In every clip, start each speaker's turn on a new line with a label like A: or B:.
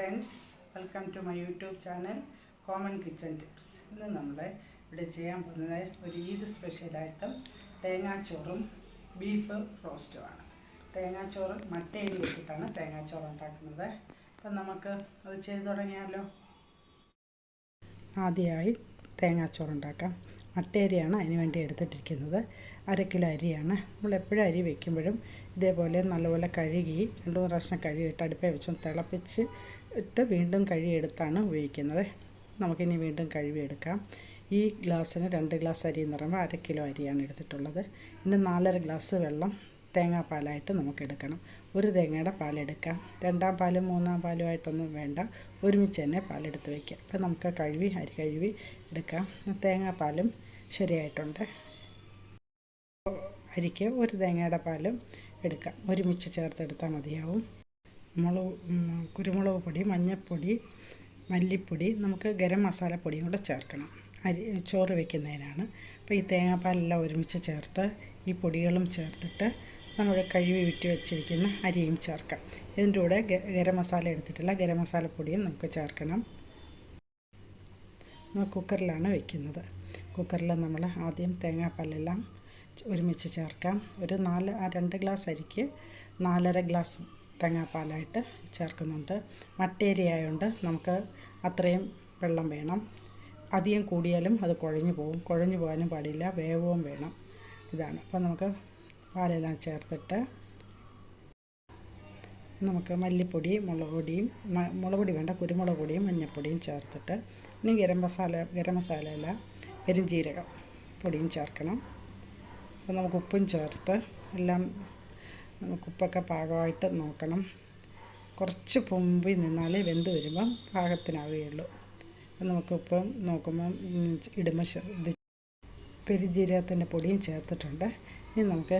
A: Friends welcome to my YouTube channel common kitchen tips ഇന്ന് നമ്മൾ ഇവിടെ ചെയ്യാൻ പോകുന്നത് ഒരു ഈദ് ഐറ്റം തേങ്ങാച്ചോറും ബീഫ് റോസ്റ്റുമാണ് തേങ്ങാച്ചോറ് മട്ടയിൽ വെച്ചിട്ടാണ് തേങ്ങാച്ചോറ് ഉണ്ടാക്കുന്നത്. അപ്പം നമുക്ക് അത് ചെയ്തു തുടങ്ങിയാലോ? ആദ്യമായി തേങ്ങാച്ചോറ് ഉണ്ടാക്കാം. മട്ടയരിയാണ് അതിന് വേണ്ടി എടുത്തിട്ടിരിക്കുന്നത്. അര കിലോ അരിയാണ്. നമ്മൾ എപ്പോഴും അരി വെക്കുമ്പോഴും ഇതേപോലെ നല്ലപോലെ കഴുകി രണ്ട് മൂന്ന് പ്രാവശ്യം കഴുകിയിട്ട് അടുപ്പേ വെച്ചും തിളപ്പിച്ച് ഇട്ട് വീണ്ടും കഴുകിയെടുത്താണ് ഉപയോഗിക്കുന്നത്. നമുക്കിനി വീണ്ടും കഴുകിയെടുക്കാം. ഈ ഗ്ലാസ്സിന് രണ്ട് ഗ്ലാസ് അരി എന്ന് പറയുമ്പോൾ അര കിലോ അരിയാണ് എടുത്തിട്ടുള്ളത്. ഇനി നാലര ഗ്ലാസ് വെള്ളം തേങ്ങാപ്പാലായിട്ട് നമുക്ക് എടുക്കണം ഒരു തേങ്ങയുടെ പാലെടുക്കാം. രണ്ടാം പാലും മൂന്നാം പാലുമായിട്ടൊന്നും വേണ്ട. ഒരുമിച്ച് തന്നെ പാലെടുത്ത് വയ്ക്കാം അപ്പം നമുക്ക് കഴുകി അരി കഴുകി എടുക്കാം. തേങ്ങാപ്പാലും ശരിയായിട്ടുണ്ട്. അരിക്ക് ഒരു തേങ്ങയുടെ പാലും എടുക്കാം. ഒരുമിച്ച് ചേർത്തെടുത്താൽ മതിയാവും. മുളക് കുരുമുളക് പൊടി മഞ്ഞൾപ്പൊടി മല്ലിപ്പൊടി നമുക്ക് ഗരം മസാലപ്പൊടിയും കൂടെ ചേർക്കണം. അരി ചോറ് വെക്കുന്നതിനാണ്. അപ്പോൾ ഈ തേങ്ങാപ്പാലെല്ലാം ഒരുമിച്ച് ചേർത്ത് ഈ പൊടികളും ചേർത്തിട്ട് നമ്മൾ കഴുകി വിറ്റ് വെച്ചിരിക്കുന്ന അരിയും ചേർക്കാം. ഇതിന്റെ കൂടെ ഗരം മസാല എടുത്തിട്ടില്ല ഗരം മസാലപ്പൊടിയും നമുക്ക് ചേർക്കണം. നമ്മൾ കുക്കറിലാണ് വെക്കുന്നത്. കുക്കറിൽ നമ്മൾ ആദ്യം തേങ്ങാപ്പാലെല്ലാം ഒരുമിച്ച് ചേർക്കാം. ഒരു നാല് രണ്ട് ഗ്ലാസ് അരിക്ക് നാലര ഗ്ലാസ് തേങ്ങാപ്പാലായിട്ട് ചേർക്കുന്നുണ്ട്. മട്ടേരി ആയതുകൊണ്ട് നമുക്ക് അത്രയും വെള്ളം വേണം. അധികം കൂടിയാലും അത് കുഴഞ്ഞു പോകും. കുഴഞ്ഞു പോകാനും പാടില്ല. വേവവും വേണം. ഇതാണ്. അപ്പോൾ നമുക്ക് പാലെല്ലാം ചേർത്തിട്ട് നമുക്ക് മല്ലിപ്പൊടി മുളക് പൊടിയും മുളക് പൊടി വേണ്ട കുരുമുളക് പൊടിയും മഞ്ഞൾപ്പൊടിയും ചേർത്തിട്ട് ഇനി ഗരം മസാല ഗരം മസാല അല്ല പെരുംജീരകം പൊടിയും ചേർക്കണം. അപ്പോൾ നമുക്ക് ഉപ്പും ചേർത്ത് എല്ലാം നമുക്ക് ഉപ്പൊക്കെ പാകമായിട്ട് നോക്കണം. കുറച്ച് പൊമ്പി നിന്നാലേ വെന്ത് വരുമ്പം പാകത്തിനാവുകയുള്ളൂ. അപ്പം നമുക്ക് ഉപ്പം നോക്കുമ്പം ഇടുമ്പോൾ ശ്രദ്ധി പെരുജീരകത്തിന്റെ പൊടിയും ചേർത്തിട്ടുണ്ട്. ഇനി നമുക്ക്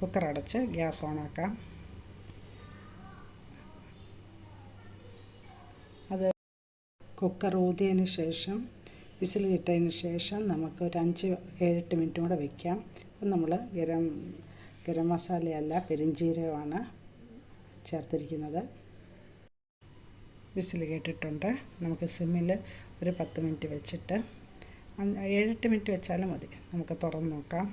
A: കുക്കർ അടച്ച് ഗ്യാസ് ഓണാക്കാം അത് കുക്കർ ഊതിയതിന് ശേഷം വിസിൽ കിട്ടതിന് ശേഷം നമുക്ക് ഒരു അഞ്ച് ഏഴെട്ട് മിനിറ്റും കൂടെ വയ്ക്കാം അപ്പം നമ്മൾ ഗരം ഗരം മസാലയല്ല പെരിഞ്ചീരകമാണ് ചേർത്തിരിക്കുന്നത്. വിസിൽ കേട്ടിട്ടുണ്ട്. നമുക്ക് സിമ്മിൽ ഒരു പത്ത് മിനിറ്റ് വെച്ചിട്ട് ഏഴെട്ട് മിനിറ്റ് വെച്ചാലും മതി. നമുക്ക് തുറന്ന് നോക്കാം.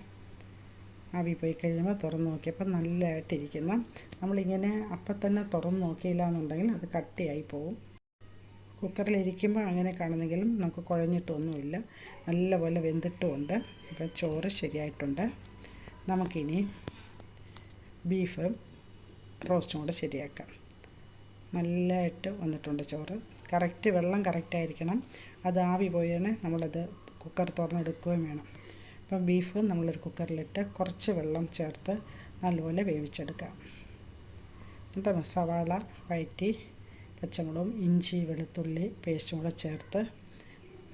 A: ആവി പോയി കഴിയുമ്പോൾ തുറന്ന് നോക്കിയപ്പോൾ നല്ലതായിട്ടിരിക്കുന്നു. നമ്മളിങ്ങനെ അപ്പം തന്നെ തുറന്ന് നോക്കിയില്ല എന്നുണ്ടെങ്കിൽ അത് കട്ടിയായി പോവും. കുക്കറിലിരിക്കുമ്പോൾ അങ്ങനെ കാണുന്നെങ്കിലും നമുക്ക് കുഴഞ്ഞിട്ടൊന്നുമില്ല. നല്ലപോലെ വെന്തിട്ടുമുണ്ട്. അപ്പോൾ ചോറ് ശരിയായിട്ടുണ്ട്. നമുക്കിനി ബീഫ് റോസ്റ്റും കൂടെ ശരിയാക്കാം. നല്ലതായിട്ട് വന്നിട്ടുണ്ട് ചോറ്. കറക്റ്റ് വെള്ളം കറക്റ്റായിരിക്കണം അത് ആവി പോയാണ് നമ്മളത് കുക്കർ തുറന്നെടുക്കുകയും വേണം. അപ്പം ബീഫ് നമ്മളൊരു കുക്കറിലിട്ട് കുറച്ച് വെള്ളം ചേർത്ത് നല്ലപോലെ വേവിച്ചെടുക്കാം. എന്നിട്ട് സവാള വയറ്റി പച്ചമുളകും ഇഞ്ചി വെളുത്തുള്ളി പേസ്റ്റും കൂടെ ചേർത്ത്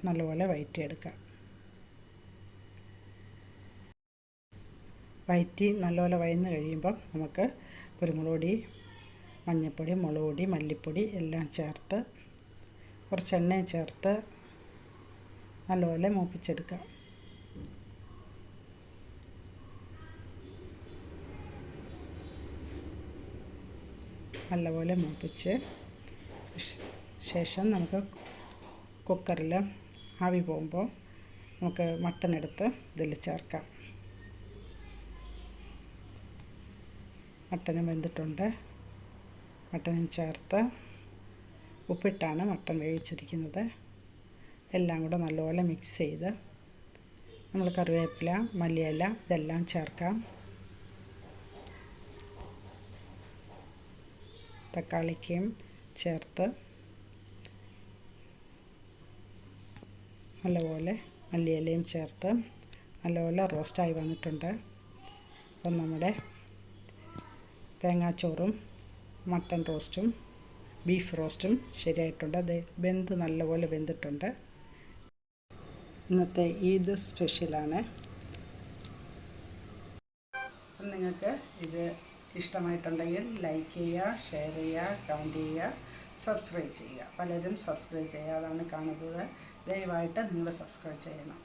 A: നല്ലപോലെ വയറ്റിയെടുക്കാം. വയറ്റി നല്ലപോലെ വയന്ന് കഴിയുമ്പം നമുക്ക് കുരുമുളക് പൊടി മഞ്ഞൾപ്പൊടി മുളക് പൊടി മല്ലിപ്പൊടി എല്ലാം ചേർത്ത് കുറച്ച് എണ്ണയും ചേർത്ത് നല്ലപോലെ മൂപ്പിച്ചെടുക്കാം. നല്ലപോലെ മൂപ്പിച്ച് ശേഷം നമുക്ക് കുക്കറിൽ ആവി പോകുമ്പോൾ നമുക്ക് മട്ടൺ എടുത്ത് ഇതിൽ ചേർക്കാം. മട്ടനും വെന്തിട്ടുണ്ട്. മട്ടനും ചേർത്ത് ഉപ്പിട്ടാണ് മട്ടൻ വേവിച്ചിരിക്കുന്നത്. എല്ലാം കൂടെ നല്ലപോലെ മിക്സ് ചെയ്ത് നമ്മൾ കറിവേപ്പില മല്ലിയില ഇതെല്ലാം ചേർക്കാം. തക്കാളിക്കയും ചേർത്ത് നല്ലപോലെ മല്ലിയിലയും ചേർത്ത് നല്ലപോലെ റോസ്റ്റായി വന്നിട്ടുണ്ട്. അപ്പം നമ്മുടെ തേങ്ങാച്ചോറും മട്ടൻ റോസ്റ്റും ബീഫ് റോസ്റ്റും ശരിയായിട്ടുണ്ട്. അത് വെന്ത് നല്ലപോലെ വെന്തിട്ടുണ്ട്. ഇന്നത്തെ ഈദ് സ്പെഷ്യലാണ്. നിങ്ങൾക്ക് ഇത് ഇഷ്ടമായിട്ടുണ്ടെങ്കിൽ ലൈക്ക് ചെയ്യുക ഷെയർ ചെയ്യുക കമന്റ് ചെയ്യുക സബ്സ്ക്രൈബ് ചെയ്യുക. പലരും സബ്സ്ക്രൈബ് ചെയ്യാതാണ് കാണുന്നത്. ദയവായിട്ട് നിങ്ങൾ സബ്സ്ക്രൈബ് ചെയ്യണം.